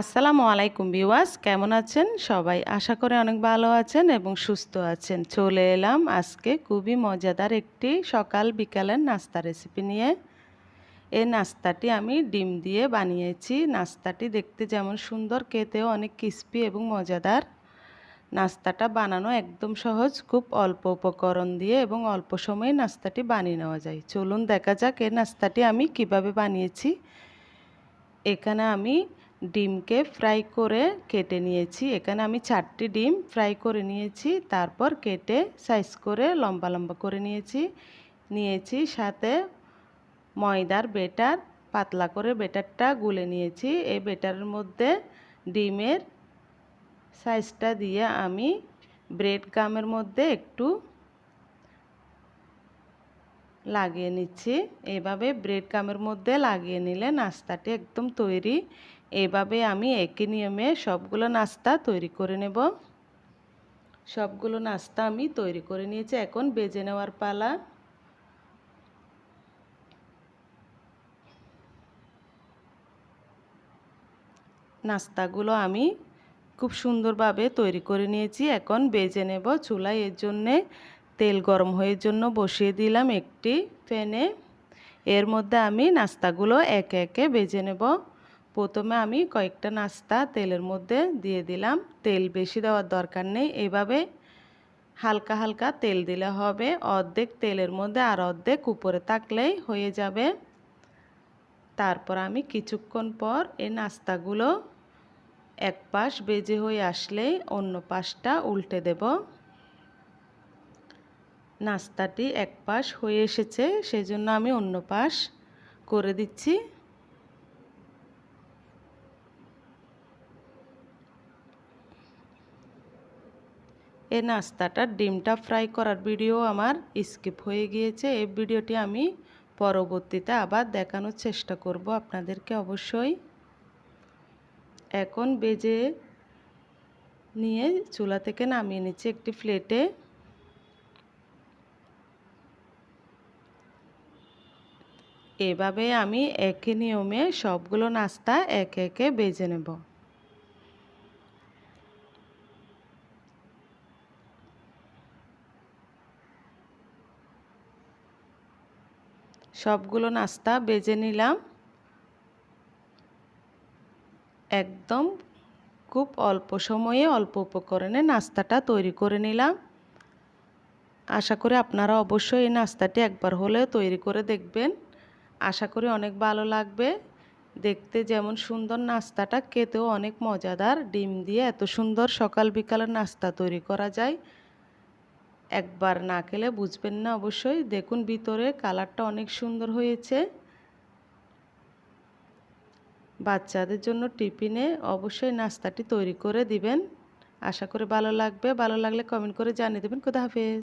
আসসালামু আলাইকুম বিওয়াস কেমন আছেন? সবাই আশা করে অনেক ভালো আছেন এবং সুস্থ আছেন। চলে এলাম আজকে খুবই মজাদার একটি সকাল বিকালের নাস্তা রেসিপি নিয়ে। এই নাস্তাটি আমি ডিম দিয়ে বানিয়েছি। নাস্তাটি দেখতে যেমন সুন্দর, খেতেও অনেক ক্রিস্পি এবং মজাদার। নাস্তাটা বানানো একদম সহজ, খুব অল্প উপকরণ দিয়ে এবং অল্প সময়ে নাস্তাটি বানিয়ে নেওয়া যায়। চলুন দেখা যাক এই নাস্তাটি আমি কীভাবে বানিয়েছি। এখানে আমি ডিমকে ফ্রাই করে কেটে নিয়েছি। এখানে আমি চারটি ডিম ফ্রাই করে নিয়েছি, তারপর কেটে সাইজ করে লম্বা লম্বা করে নিয়েছি। নিয়েছি সাথে ময়দার বেটার, পাতলা করে বেটারটা গুলে নিয়েছি। এই বেটারের মধ্যে ডিমের সাইজটা দিয়ে আমি ব্রেড গামের মধ্যে একটু লাগিয়ে নিচ্ছি। এভাবে ব্রেড গামের মধ্যে লাগিয়ে নিলে নাস্তাটি একদম তৈরি এভাবে আমি একই নিয়মে সবগুলো নাস্তা তৈরি করে নেব। সবগুলো নাস্তা আমি তৈরি করে নিয়েছি, এখন বেজে নেওয়ার পালা। নাস্তাগুলো আমি খুব সুন্দরভাবে তৈরি করে নিয়েছি, এখন বেজে নেব চুলায়। এর জন্যে তেল গরম হয়ে জন্য বসিয়ে দিলাম একটি প্যানে এর মধ্যে আমি নাস্তাগুলো একে একে বেজে নেব। প্রথমে আমি কয়েকটা নাস্তা তেলের মধ্যে দিয়ে দিলাম। তেল বেশি দেওয়ার দরকার নেই। এভাবে হালকা হালকা তেল দিলে হবে। অর্ধেক তেলের মধ্যে আর অর্ধেক উপরে থাকলেই হয়ে যাবে। তারপর আমি কিছুক্ষণ পর এই নাস্তাগুলো এক পাশ বেজে হয়ে আসলেই অন্য পাশটা উল্টে দেব। নাস্তাটি এক পাশ হয়ে এসেছে, সেজন্য আমি অন্য পাশ করে দিচ্ছি। এই নাস্তাটার ডিমটা ফ্রাই করার ভিডিও আমার স্কিপ হয়ে গিয়েছে। এই ভিডিওটি আমি পরবর্তীতে আবার দেখানোর চেষ্টা করব আপনাদেরকে অবশ্যই। এখন বেজে নিয়ে চুলা থেকে নামিয়ে নিচ্ছি একটি প্লেটে। এভাবে আমি একই নিয়মে সবগুলো নাস্তা একে একে বেজে নেব। সবগুলো নাস্তা বেজে নিলাম। একদম খুব অল্প সময়ে অল্প উপকরণে নাস্তাটা তৈরি করে নিলাম। আশা করি আপনারা অবশ্যই এই নাস্তাটি একবার হলেও তৈরি করে দেখবেন। আশা করি অনেক ভালো লাগবে। দেখতে যেমন সুন্দর নাস্তাটা, খেতেও অনেক মজাদার। ডিম দিয়ে এত সুন্দর সকাল বিকালের নাস্তা তৈরি করা যায়। একবার না খেলে বুঝবেন না অবশ্যই। দেখুন ভিতরে কালারটা অনেক সুন্দর হয়েছে। বাচ্চাদের জন্য টিফিনে অবশ্যই নাস্তাটি তৈরি করে দিবেন। আশা করি ভালো লাগবে। ভালো লাগলে কমেন্ট করে জানিয়ে দেবেন। কোথা হাফেজ।